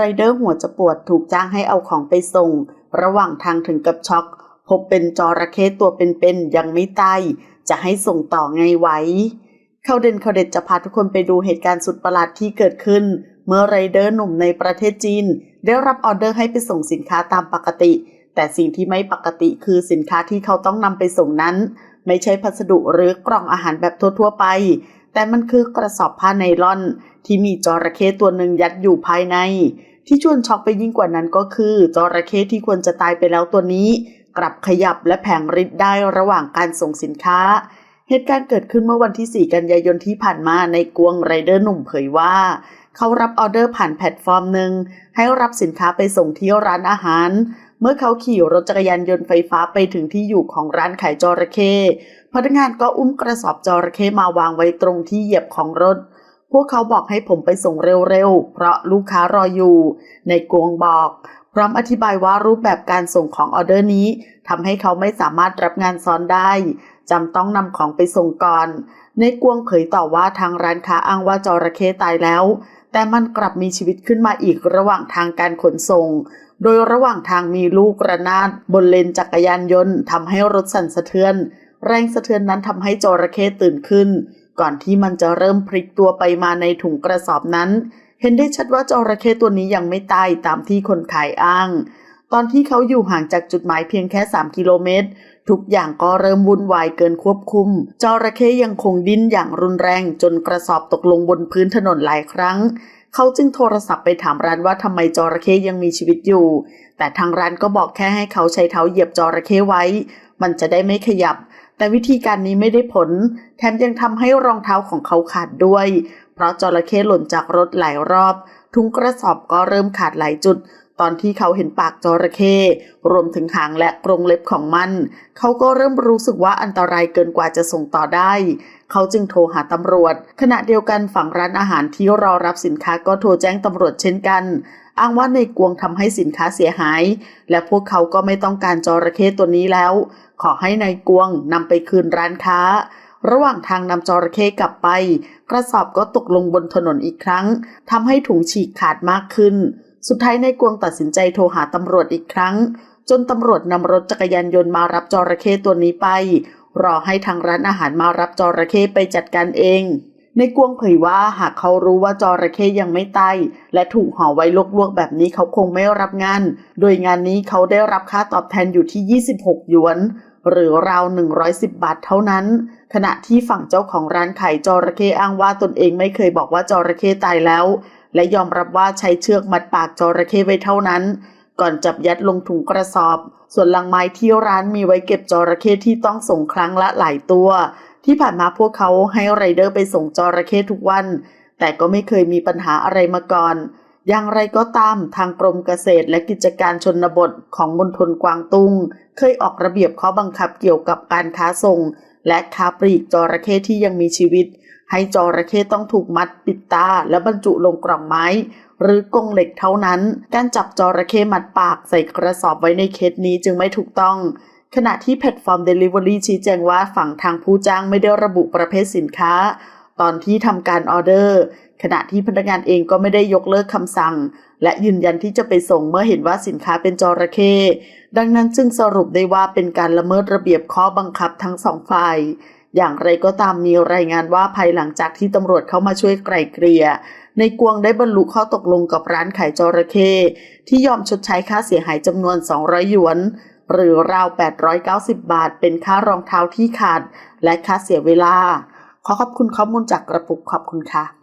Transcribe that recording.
ไรเดอร์หัวจะปวดถูกจ้างให้เอาของไปส่ง ระหว่างทางถึงกับช็อก พบเป็นจระเข้ตัวเป็นๆยังไม่ตายจะให้ส่งต่อไงไหวเข้าเด่นเข้าเด็ดจะพาทุกคนไปดูเหตุการณ์สุดประหลาดที่เกิดขึ้น เมื่อไรเดอร์หนุ่มในประเทศจีน ได้รับออเดอร์ให้ไปส่งสินค้าตามปกติ แต่สิ่งที่ไม่ปกติคือสินค้าที่เขาต้องนำไปส่งนั้น ไม่ใช่พัสดุหรือกล่องอาหารแบบทั่วๆไป แต่มันคือกระสอบผ้าไนล่อนที่มีจระเข้ตัวหนึ่งยัดอยู่ภายใน ที่ชวนช็อกไปยิ่งกว่านั้นก็คือจระเข้ที่ควรจะตายไปแล้วตัวนี้ กลับขยับและแผงฤทธิ์ได้ระหว่างการส่งสินค้า เหตุการณ์เกิดขึ้นเมื่อวันที่ 4 กันยายนที่ผ่านมาในกวงไรเดอร์หนุ่มเผยว่า เขารับออเดอร์ผ่านแพลตฟอร์มหนึ่งให้รับสินค้าไปส่งที่ร้านอาหาร เมื่อเขาขี่รถจักรยานยนต์ไฟฟ้าไปถึงที่อยู่ของร้านขายจระเข้พนักงานก็อุ้มกระสอบจระเข้มาวางไว้ตรงที่เหยียบของรถ พวกเขาบอกให้ผมไปส่งเร็วๆ เพราะลูกค้ารออยู่ ในกวงบอก พร้อมอธิบายว่ารูปแบบการส่งของออเดอร์นี้ทำให้เขาไม่สามารถรับงานซ้อนได้จำต้องนำของไปส่งก่อน ในกวงเผยต่อว่าทางร้านค้าอ้างว่าจระเข้ตายแล้ว แต่มันกลับมีชีวิตขึ้นมาอีกระหว่างทางการขนส่ง โดยระหว่างทางมีลูกระนาดบนเลนจักรยานยนต์ทำให้รถสั่นสะเทือน แรงสะเทือนนั้นทำให้จระเข้ตื่นขึ้น ก่อนที่มันจะเริ่มพลิกตัวไปมาในถุงกระสอบนั้น เห็นได้ชัดว่าจระเข้ตัวนี้ยังไม่ตายตามที่คนขายอ้าง ตอนที่เขาอยู่ห่างจากจุดหมายเพียงแค่ 3 กิโลเมตร ทุกอย่างก็เริ่มวุ่นวายเกินควบคุม จระเข้ยังคงดิ้นอย่างรุนแรงจนกระสอบตกลงบนพื้นถนนหลายครั้งเขาจึงโทรศัพท์ไปถามร้านว่าทำไมจระเข้ยังมีชีวิตอยู่ แต่ทางร้านก็บอกแค่ให้เขาใช้เท้าเหยียบจระเข้ไว้ มันจะได้ไม่ขยับ แต่วิธีการนี้ไม่ได้ผล แถมยังทำให้รองเท้าของเขาขาดด้วย เพราะจระเข้หล่นจากรถหลายรอบ ทุงกระสอบก็เริ่มขาดหลายจุด ตอนที่เขาเห็นปากจระเข้รวมถึงหางและกรงเล็บของมัน เขาก็เริ่มรู้สึกว่าอันตรายเกินกว่าจะส่งต่อได้ เขาจึงโทรหาตำรวจ ขณะเดียวกันฝั่งร้านอาหารที่รอรับสินค้าก็โทรแจ้งตำรวจเช่นกัน อ้างว่าในกวงทำให้สินค้าเสียหาย และพวกเขาก็ไม่ต้องการจระเข้ตัวนี้แล้ว ขอให้ในายกวงนำไปคืนร้านค้าระหว่างทางนำจระเข้กลับไป กระสอบก็ตกลงบนถนนอีกครั้งทำให้ถุงฉีกขาดมากขึ้น สุดท้ายนายกวงตัดสินใจโทรหาตำรวจอีกครั้ง จนตำรวจนำรถจักรยานยนต์มารับจระเข้ตัวนี้ไป รอให้ทางร้านอาหารมารับจระเข้ไปจัดการเองในกวงเผยว่าหากเขารู้ว่าจระเข้ยังไม่ตายและถูกห่อไว้ลวกๆแบบนี้เขาคงไม่รับงาน โดยงานนี้เขาได้รับค่าตอบแทนอยู่ที่ 26 หยวน หรือราว 110 บาทเท่านั้น ขณะที่ฝั่งเจ้าของร้านขายจระเข้อ้างว่าตนเองไม่เคยบอกว่าจระเข้ตายแล้ว และยอมรับว่าใช้เชือกมัดปากจระเข้ไว้เท่านั้น ก่อนจับยัดลงถุงกระสอบ ส่วนลังไม้ที่ร้านมีไว้เก็บจระเข้ที่ต้องส่งครั้งละหลายตัว ที่ผ่านมาพวกเขาให้ไรเดอร์ไปส่งจระเข้ทุกวัน แต่ก็ไม่เคยมีปัญหาอะไรมาก่อน อย่างไรก็ตามทางกรมเกษตรและกิจการชนบทของมณฑลกวางตุงเคยออกระเบียบข้อบังคับเกี่ยวกับการค้าส่ง และค้าปลีกจระเข้ที่ยังมีชีวิต ให้จระเข้ต้องถูกมัดปิดตาและบรรจุลงกล่องไม้ หรือกรงเหล็กเท่านั้น การจับจระเข้มัดปากใส่กระสอบไว้ในเคสนี้จึงไม่ถูกต้อง ขณะที่แพลตฟอร์ม Delivery ชี้แจงว่าฝั่งทางผู้จ้างไม่ได้ระบุประเภทสินค้า ตอนที่ทำการออเดอร์ ขณะที่พนักงานเองก็ไม่ได้ยกเลิกคำสั่ง และยืนยันที่จะไปส่งเมื่อเห็นว่าสินค้าเป็นจระเข้ดังนั้นจึงสรุปได้ว่าเป็นการละเมิดระเบียบข้อบังคับทั้งสองฝ่าย อย่างไรก็ตามมีรายงานว่าภายหลังจากที่ตำรวจเข้ามาช่วยไกล่เกลี่ย ในกวงได้บรรลุข้อตกลงกับร้านขายจระเข้ที่ยอมชดใช้ค่าเสียหายจำนวน 200 หยวนหรือราว 890 บาท เป็นค่ารองเท้าที่ขาด และค่าเสียเวลา ขอขอบคุณข้อมูลจากกระปุกขอบคุณค่ะ